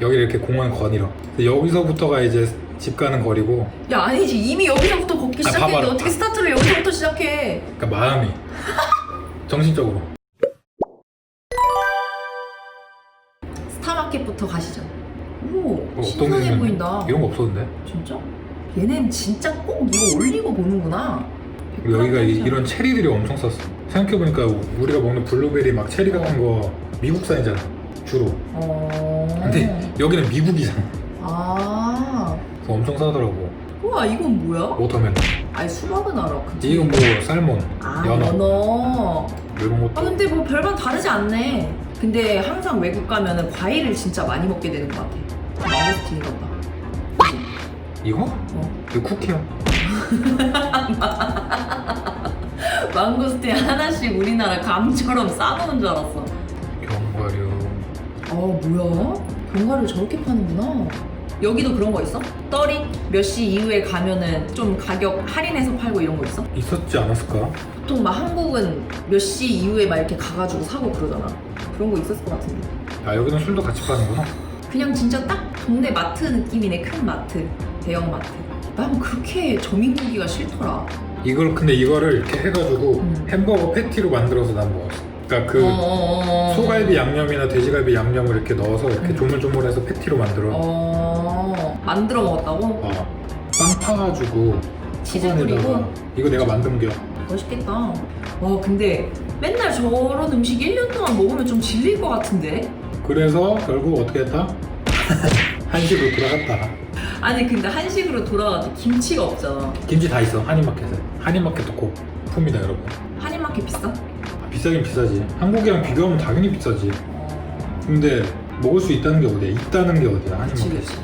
여기 이렇게 공원 거니러. 여기서부터가 이제 집 가는 거리고, 야 아니지 이미 여기서부터 걷기 아, 시작했는데 봐봐라. 어떻게 스타트를 여기서부터 시작해? 그러니까 마음이 정신적으로. 스타마켓부터 가시죠. 오 어, 신선해 데는 보인다. 이런 거 없었는데? 진짜? 얘는 진짜 꼭 이거 올리고 보는구나. 그리고 여기가 이. 이런 체리들이 엄청 쌌어. 생각해보니까 우리가 먹는 블루베리 막 체리 같은 거 미국산이잖아. 주로. 어. 근데 여기는 미국이잖아. 아. 그래서 엄청 싸더라고. 우와 이건 뭐야? 워터멜론. 아니 수박은 알아. 근데. 이건 뭐 살몬, 아 연어 연어. 이런 아 것도. 근데 뭐 별반 다르지 않네. 근데 항상 외국 가면은 과일을 진짜 많이 먹게 되는 것 같아. 망고스틴인가 보다. 이거? 어. 이거 쿠키야. 망고스틴 하나씩 우리나라 감처럼 싸놓은 줄 알았어. 견과류. 어 뭐야? 견과류 저렇게 파는구나. 여기도 그런 거 있어? 떨이 몇 시 이후에 가면은 좀 가격 할인해서 팔고 이런 거 있어? 있었지 않았을까? 보통 막 한국은 몇 시 이후에 막 이렇게 가가지고 사고 그러잖아. 그런 거 있었을 것 같은데. 아 여기는 술도 같이 파는구나. 그냥 진짜 딱 동네 마트 느낌이네. 큰 마트, 대형 마트. 난 그렇게 저민고기가 싫더라. 이걸 근데 이거를 이렇게 해가지고 음. 햄버거 패티로 만들어서 난 먹었어. 그러니까 그 어, 어, 어. 소갈비 양념이나 돼지갈비 양념을 이렇게 넣어서 이렇게 음. 조물조물해서 패티로 만들어. 어 만들어 먹었다고? 어. 빵 파가지고 치즈 뿌리고? 이거 내가 만든 겨. 멋있겠다. 와 근데 맨날 저런 음식 1년 동안 먹으면 좀 질릴 것 같은데? 그래서 결국 어떻게 했다? 한식으로 돌아갔다. 아니 근데 한식으로 돌아가도 김치가 없잖아. 김치 다 있어 한인마켓에. 한인마켓도 꼭 풉니다 여러분. 한인마켓 비싸? 아, 비싸긴 비싸지. 한국이랑 비교하면 당연히 비싸지. 어... 근데 먹을 수 있다는 게 어디야? 있다는 게 어디야? 그치 한인마켓. 그치.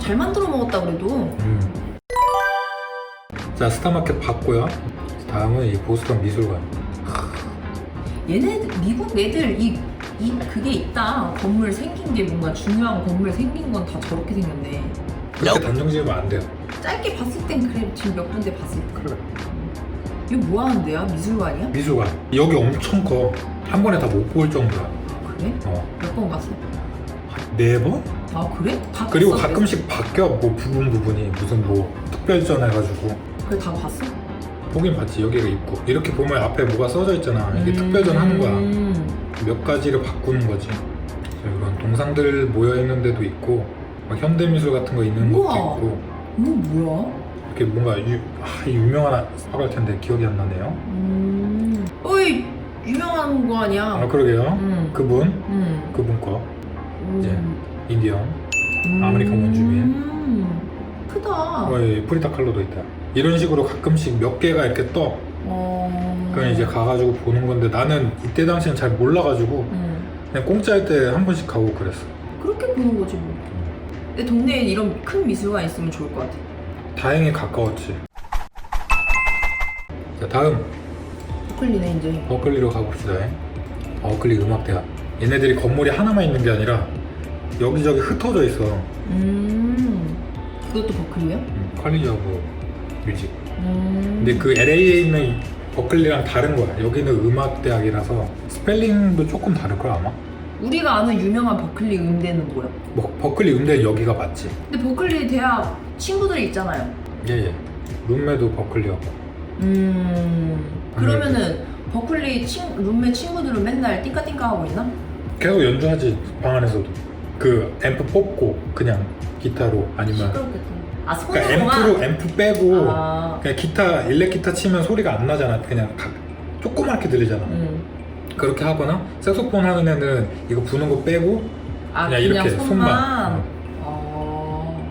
잘 만들어 먹었다 그래도. 음. 자 스타마켓 봤고요. 다음은 이 보스턴 미술관. 얘네 미국 애들 이, 이 그게 있다. 건물 생긴 게 뭔가 중요한 건물 생긴 건 다 저렇게 생겼네. 그렇게 단정 지으면 안 돼요. 짧게 봤을 땐 그래 지금 몇 군데 봤을 때. 그래. 이거 뭐 하는 데야? 미술관이야? 미술관. 여기 엄청 커. 한 번에 다 못 볼 정도야. 아, 그래? 어. 몇 번 갔어? 네 번? 아 그래? 다 그리고 봤어, 가끔씩 바뀌어. 뭐 부분 부분이 무슨 뭐 특별전 해가지고. 그래 다 봤어? 보긴 봤지. 여기가 입구. 이렇게 보면 앞에 뭐가 써져 있잖아. 이게 특별전 하는 거야. 음. 몇 가지를 바꾸는 거지. 그래서 이런 동상들 모여 있는 데도 있고, 막 현대미술 같은 거 있는 것도 우와. 있고, 이거 뭐야? 이렇게 뭔가 유, 아, 유명한 화가일 텐데 기억이 안 나네요. 음. 어이 유명한 거 아니야? 아 그러게요. 음. 그분, 음. 그분 거 음. 이제 인디언, 음. 아메리칸 원주민. 음. 크다. 거의 프리타 칼로도 있다. 이런 식으로 가끔씩 몇 개가 이렇게 떠. 어. 그냥 이제 가가지고 보는 건데 나는 이때 당시엔 잘 몰라가지고 음. 그냥 공짜일 때 한 번씩 가고 그랬어. 그렇게 보는 거지 뭐. 내 동네에 이런 큰 미술관 있으면 좋을 것 같아. 다행히 가까웠지. 자 다음 버클리네 이제. 버클리로 가봅시다. 버클리 음악대학. 얘네들이 건물이 하나만 있는 게 아니라 여기저기 흩어져 있어. 음. 그것도 버클리야? 음, 컬리지 오브 뮤직. 음. 근데 그 LA에 있는 버클리랑 다른 거야. 여기는 음악대학이라서 스펠링도 조금 다를 거야 아마. 우리가 아는 유명한 버클리 음대는 뭐야? 뭐 버클리 음대 여기가 맞지. 근데 버클리 대학 친구들이 있잖아요. 예예. 룸메도 버클리였고. 음. 그러면은 버클리 친 룸메 친구들은 맨날 띵까띵까 하고 있나? 계속 연주하지 방 안에서도. 그 앰프 뽑고 그냥 기타로 아니면 시끄럽겠다. 아 그러니까. 앰프로 앰프 빼고 아. 그냥 기타 일렉 기타 치면 소리가 안 나잖아. 그냥 각 조그맣게 들리잖아. 음. 그렇게 하거나 색소폰 하는 애는 이거 부는 거 빼고 아 그냥 이렇게 손만. 손만. 어.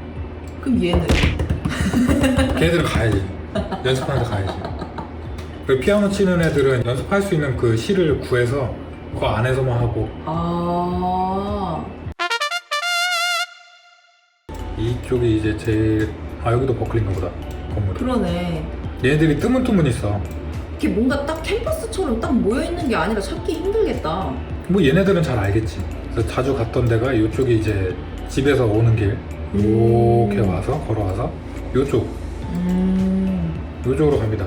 그럼 얘는 걔네들은 가야지. 연습하는 데 가야지. 그리고 피아노 치는 애들은 연습할 수 있는 그 실을 구해서 그 안에서만 하고 아. 이쪽이 이제 제일 아 여기도 버클린가 보다 건물이. 그러네. 얘네들이 뜨문뜨문 있어. 이렇게 뭔가 딱 캠퍼스 처럼 딱 모여 있는 게 아니라 찾기 힘들겠다. 뭐 얘네들은 잘 알겠지. 그래서 자주 갔던 데가 이쪽이 이제 집에서 오는 길 이렇게 음. 와서 걸어와서 이쪽 음. 이쪽으로 갑니다.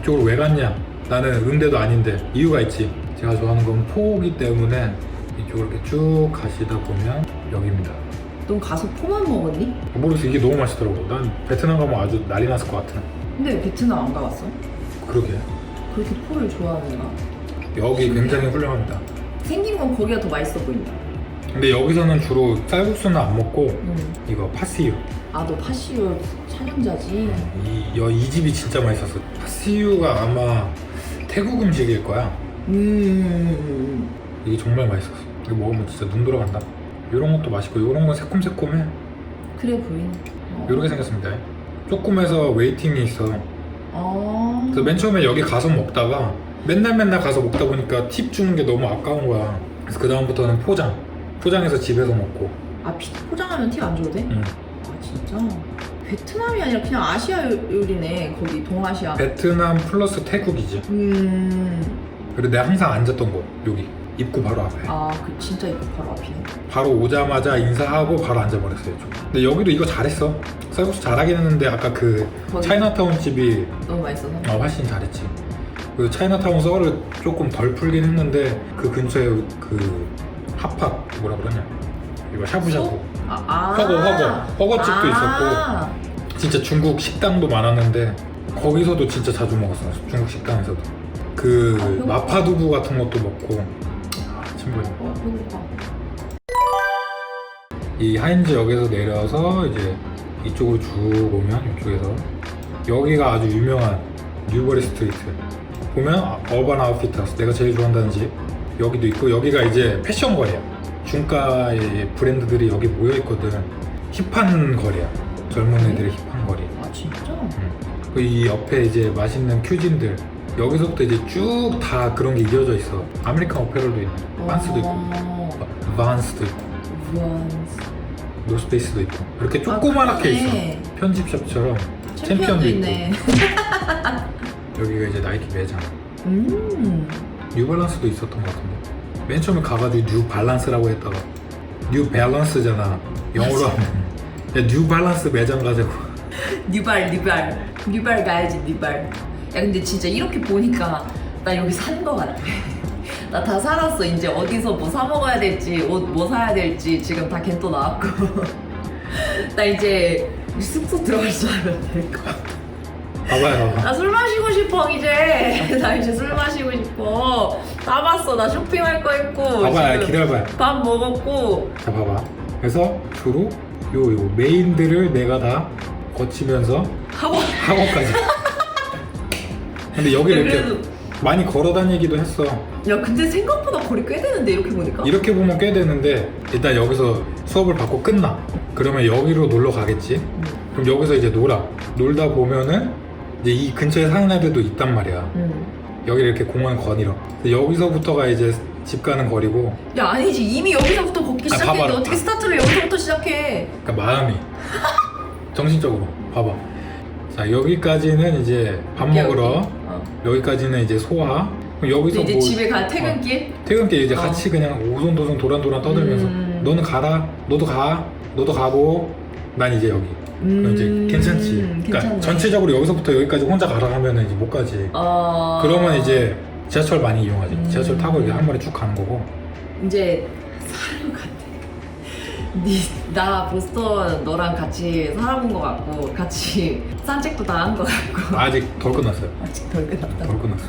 이쪽으로 왜 갔냐? 나는 음대도 아닌데 이유가 있지. 제가 좋아하는 건 포기 때문에 이쪽으로 이렇게 쭉 가시다 보면 여기입니다. 넌 가서 포만 먹었니? 모르겠어 이게 너무 맛있더라고. 난 베트남 가면 아주 난리 났을 것 같아. 근데 왜 베트남 안 가봤어? 그러게. 그렇게 포를 좋아하는가? 여기 굉장히 훌륭합니다. 생긴 건 거기가 더 맛있어 보인다. 근데 여기서는 주로 쌀국수는 안 먹고 음. 이거 파스유. 아, 너 파시오 촬영자지? 이, 여- 이 집이 진짜 맛있었어. 파스유가 아마 태국 음식일 거야. 음. 이게 정말 맛있었어. 이거 먹으면 진짜 눈 돌아간다. 이런 것도 맛있고 이런 건 새콤새콤해. 그래 보이네. 어. 이렇게 생겼습니다. 조금해서 웨이팅이 있어. 아. 그래서 맨 처음에 여기 가서 먹다가 맨날 맨날 가서 먹다 보니까 팁 주는 게 너무 아까운 거야. 그래서 그 다음부터는 포장. 포장해서 집에서 먹고. 아, 피 포장하면 팁 안 줘도 돼? 응. 아, 진짜? 베트남이 아니라 그냥 아시아 요- 요리네. 거기 동아시아. 베트남 플러스 태국이지. 음. 그리고 내가 항상 앉았던 곳 여기 입구 바로 앞에. 아, 그 진짜 이거 바로 앞이네. 바로 오자마자 인사하고 바로 앉아버렸어요. 좀. 근데 여기도 이거 잘했어. 쌀국수 잘하긴 했는데 아까 그 거기? 차이나타운 집이 너무 맛있어서. 어, 훨씬 잘했지. 그 차이나타운 썰을 조금 덜 풀긴 했는데 그 근처에 그 핫팟 뭐라 그러냐 이거 샤브샤브 아, 아. 허거, 허거. 허거집도 아. 진짜 중국 식당도 많았는데 거기서도 진짜 자주 먹었어 중국 식당에서도 그 아. 마파두부 같은 것도 먹고 아, 친구야 어, 배고파. 이 하인즈역에서 내려서 이제 이쪽으로 쭉 오면 이쪽에서 여기가 아주 유명한 뉴버리 스트리트. 보면 아, 어반 아웃피터스 내가 제일 좋아한다는 집 여기도 있고 여기가 이제 패션 거리야. 중가의 브랜드들이 여기 모여 있거든. 힙한 거리야. 젊은 애들의 힙한 거리. 아, 진짜? 그이 옆에 이제 맛있는 큐진들 여기서부터 이제 쭉 다 그런 게 이어져 있어 아메리칸 오페럴도 있네 반스도 있고 어. 있고 우완스. 노스페이스도 있고 이렇게 조그맣게 아, 있어 그러네. 편집샵처럼 챔피언도 챔피언도 있네. 있고 여기가 이제 나이키 매장 음. 뉴발란스도 있었던 것 같은데 맨 처음에 가가지고 뉴 발란스라고 했다가 뉴 밸런스잖아 영어로 하면 야, 뉴 발란스 매장 가자고 뉴발, 뉴발. 뉴발 가야지, 뉴발. 야, 근데 진짜 이렇게 보니까 나 여기 산 거 같아. 나 다 살았어. 이제 어디서 뭐 사 먹어야 될지, 옷 뭐 사야 될지 지금 다 겐또 나왔고. 나 이제 숙소 들어갈 줄 알면 될 거. 봐봐요 나 술 마시고 싶어 이제. 나 이제 술 마시고 싶어. 다 봤어. 나 쇼핑할 거 있고. 봐봐요 지금 기다려봐요 밥 먹었고. 자 봐봐 그래서 주로 요 요 메인들을 내가 다 거치면서 학원. 학원까지 근데 여기를 이렇게 그래도 많이 걸어 다니기도 했어 야 근데 생각보다 거리 꽤 되는데 이렇게 보니까. 이렇게 보면 꽤 되는데 일단 여기서 수업을 받고 끝나 그러면 여기로 놀러 가겠지 음. 그럼 여기서 이제 놀아 놀다 보면은 이제 이 근처에 사는 애들도 있단 말이야 음. 여기 이렇게 공원 그래서 여기서부터가 이제 집 가는 거리고 야 아니지 이미 여기서부터 걷기 아, 시작했는데 봐봐라. 어떻게 스타트를 여기서부터 시작해? 그러니까 마음이 정신적으로 봐봐 자 여기까지는 이제 밥 먹으러. 어. 여기까지는 이제 소화 그럼 여기서 이제 뭐 집에 가 퇴근길. 퇴근길 이제 어. 같이 그냥 오손도손 도란도란 떠들면서 음. 너는 가라 너도 가 너도 가고 난 이제 여기 그럼 이제 괜찮지 그러니까 음, 괜찮네. 전체적으로 여기서부터 여기까지 혼자 가라 하면은 이제 못 가지 어. 그러면 이제 지하철 많이 이용하지 음. 지하철 타고 이렇게 한 번에 쭉 가는 거고 이제 사람. 니, 나 보스턴 너랑 같이 살아본 것 같고 같이 산책도 다 한 것 같고. 아직 덜 끝났어요. 아직 덜 끝났다. 덜 끝났어